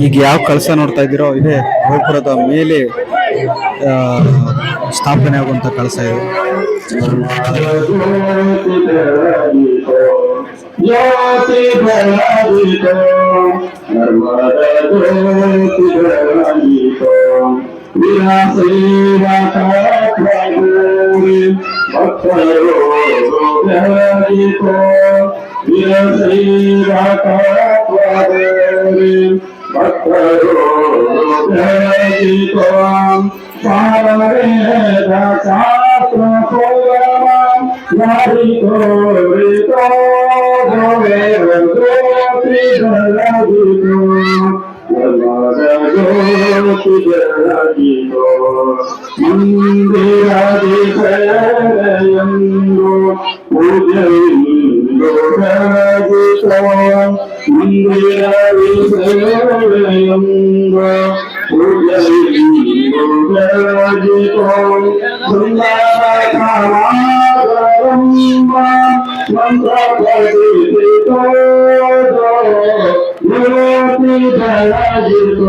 ಈಗ ಯಾವ ಕಳಸ ನೋಡ್ತಾ ಇದ್ದೀರೋ ಇದೆ ಗೋಪುರದ ಮೇಲೆ ಸ್ಥಾಪನೆ ಆಗುವಂತ ಕಳಸ ಇದು. بنصيب تكرهون فاطلعوا ذلكم بنصيب تكرهون فاطلعوا ذلكم فارغ تسعة Thank you. ஜனதியோ மந்திராதி கயந்தோ பூஜைந்தோ மந்திராதி கயந்தோ பூஜைந்தோ மந்திரபதி தோ ஜனதியோ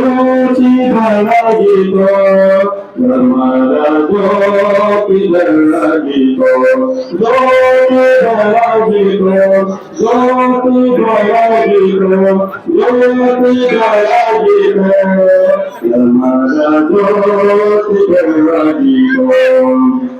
ruci lagi to Bermada dopi lagi to Dopi lagi to Dopi lagi to Dopi lagi to Bermada dopi lagi to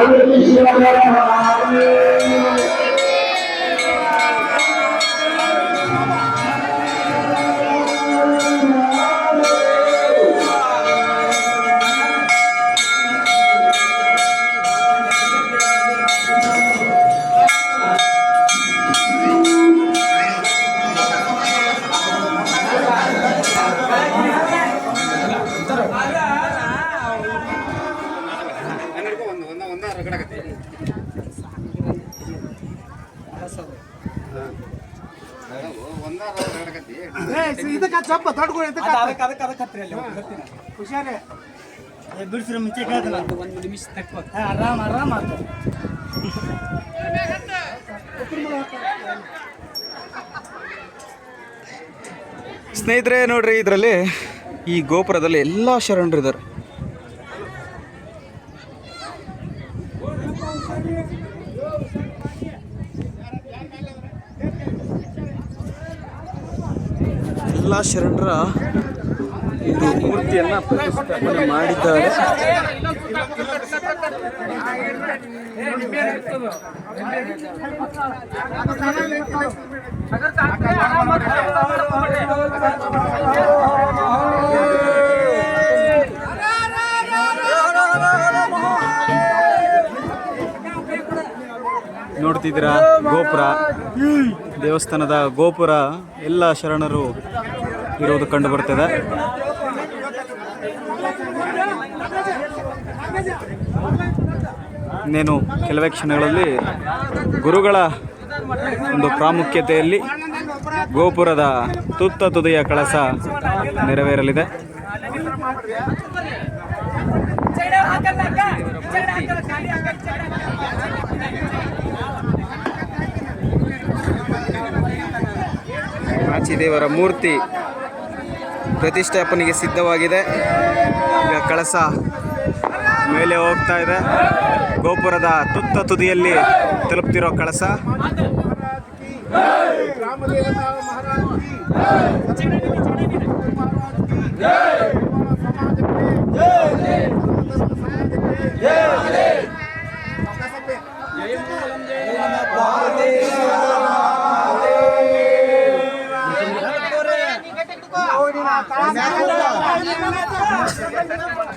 আমিন ಇದಕ್ಕೆ ಚಪ್ಪ ತಡ್ಕೊಂಡು ಇದಕ್ಕೆ ಅದಕ್ಕೆ ಅದಕ್ಕೆ ಅದಕ್ಕೆ ಹತ್ತಿರ ಅಲ್ಲಿ ಹುಷಾರೇ. ಬಿಡಿಸ್ರ ಮುಂಚೆ ಒಂದು ನಿಮಿಷ ತಕ್ಕ ಆರಾಮ್ ಆರಾಮ್. ಆತ ಸ್ನೇಹಿತರೆ ನೋಡ್ರಿ ಇದರಲ್ಲಿ ಈ ಗೋಪುರದಲ್ಲಿ ಎಲ್ಲ ಶರಣರಿದ್ದಾರೆ ಎಲ್ಲ ಶರಣರ ಇದು ಮೂರ್ತಿಯನ್ನ ಪ್ರತಿಷ್ಠಾಪನೆ ಮಾಡಿದ್ದಾರೆ. ನೋಡ್ತಿದ್ದೀರಾ? ಗೋಪುರ. ದೇವಸ್ಥಾನದ ಗೋಪುರ. ಎಲ್ಲ ಶರಣರು ಇರೋದು ಕಂಡು ಬರ್ತದೆ. ಇನ್ನೇನು ಕೆಲವೇ ಕ್ಷಣಗಳಲ್ಲಿ ಗುರುಗಳ ಒಂದು ಪ್ರಾಮುಖ್ಯತೆಯಲ್ಲಿ ಗೋಪುರದ ತುತ್ತ ತುದಿಯ ಕಳಸ ನೆರವೇರಲಿದೆ. ಮಾಚಿದೇವರ ಮೂರ್ತಿ ಪ್ರತಿಷ್ಠಾಪನೆಗೆ ಸಿದ್ಧವಾಗಿದೆ. ಈಗ ಕಳಸ ಮೇಲೆ ಹೋಗ್ತಾ ಇದೆ. ಗೋಪುರದ ತುತ್ತ ತುದಿಯಲ್ಲಿ ತಲುಪ್ತಿರೋ ಕಳಸ.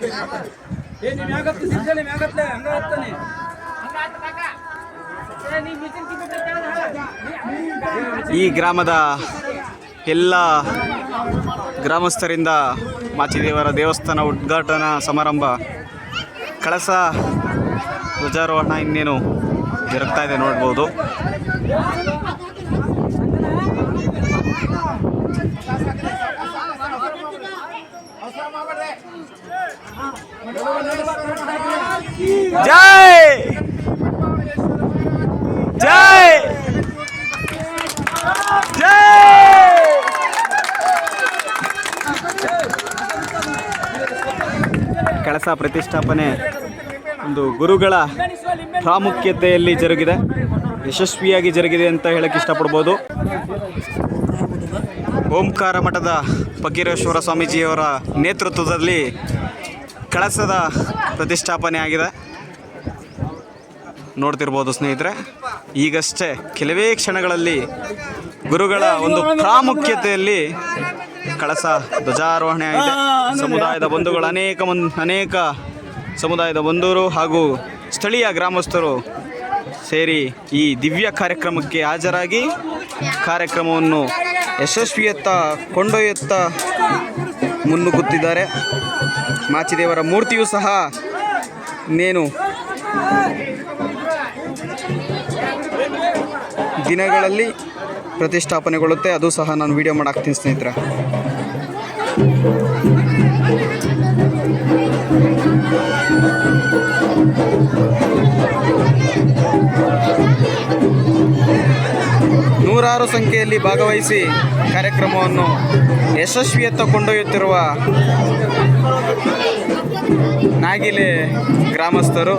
ರಾಮದೇವನ ಹತ್ತಾನೆ ಈ ಗ್ರಾಮದ ಎಲ್ಲ ಗ್ರಾಮಸ್ಥರಿಂದ ಮಾಚಿದೇವರ ದೇವಸ್ಥಾನ ಉದ್ಘಾಟನಾ ಸಮಾರಂಭ ಕಳಸ ಧ್ವಜಾರೋಹಣ ಇನ್ನೇನು ಜರುಗ್ತಾ ಇದೆ ನೋಡ್ಬೋದು. ಜೈ! ಜೈ! ಜೈ! ಕಳಸ ಪ್ರತಿಷ್ಠಾಪನೆ ಒಂದು ಗುರುಗಳ ಪ್ರಾಮುಖ್ಯತೆಯಲ್ಲಿ ಜರುಗಿದೆ ಯಶಸ್ವಿಯಾಗಿ ಜರುಗಿದೆ ಅಂತ ಹೇಳಕ್ಕೆ ಇಷ್ಟಪಡ್ಬೋದು. ಓಂಕಾರ ಮಠದ ಫಕೀರೇಶ್ವರ ಸ್ವಾಮೀಜಿಯವರ ನೇತೃತ್ವದಲ್ಲಿ ಕಳಸದ ಪ್ರತಿಷ್ಠಾಪನೆ ಆಗಿದೆ. ನೋಡ್ತಿರ್ಬೋದು ಸ್ನೇಹಿತರೆ, ಈಗಷ್ಟೇ ಕೆಲವೇ ಕ್ಷಣಗಳಲ್ಲಿ ಗುರುಗಳ ಒಂದು ಪ್ರಾಮುಖ್ಯತೆಯಲ್ಲಿ ಕಳಸ ಧ್ವಜಾರೋಹಣೆ ಆಗಿದೆ. ಸಮುದಾಯದ ಬಂಧುಗಳು ಅನೇಕ ಅನೇಕ ಸಮುದಾಯದ ಬಂಧುರು ಹಾಗೂ ಸ್ಥಳೀಯ ಗ್ರಾಮಸ್ಥರು ಸೇರಿ ಈ ದಿವ್ಯ ಕಾರ್ಯಕ್ರಮಕ್ಕೆ ಹಾಜರಾಗಿ ಕಾರ್ಯಕ್ರಮವನ್ನು ಯಶಸ್ವಿಯತ್ತ ಕೊಂಡೊಯ್ಯುತ್ತ ಮುನ್ನುಗ್ಗುತ್ತಿದ್ದಾರೆ. ಮಾಚಿದೇವರ ಮೂರ್ತಿಯೂ ಸಹ ಇನ್ನೇನು ದಿನಗಳಲ್ಲಿ ಪ್ರತಿಷ್ಠಾಪನೆಗೊಳ್ಳುತ್ತೆ. ಅದು ಸಹ ನಾನು ವಿಡಿಯೋ ಮಾಡಾಕ್ತೀನಿ ಸ್ನೇಹಿತರೆ. ನೂರಾರು ಸಂಖ್ಯೆಯಲ್ಲಿ ಭಾಗವಹಿಸಿ ಕಾರ್ಯಕ್ರಮವನ್ನು ಯಶಸ್ವಿಯತ್ತ ಕೊಂಡೊಯ್ಯುತ್ತಿರುವ ನಾಗಿಲೆ ಗ್ರಾಮಸ್ಥರು.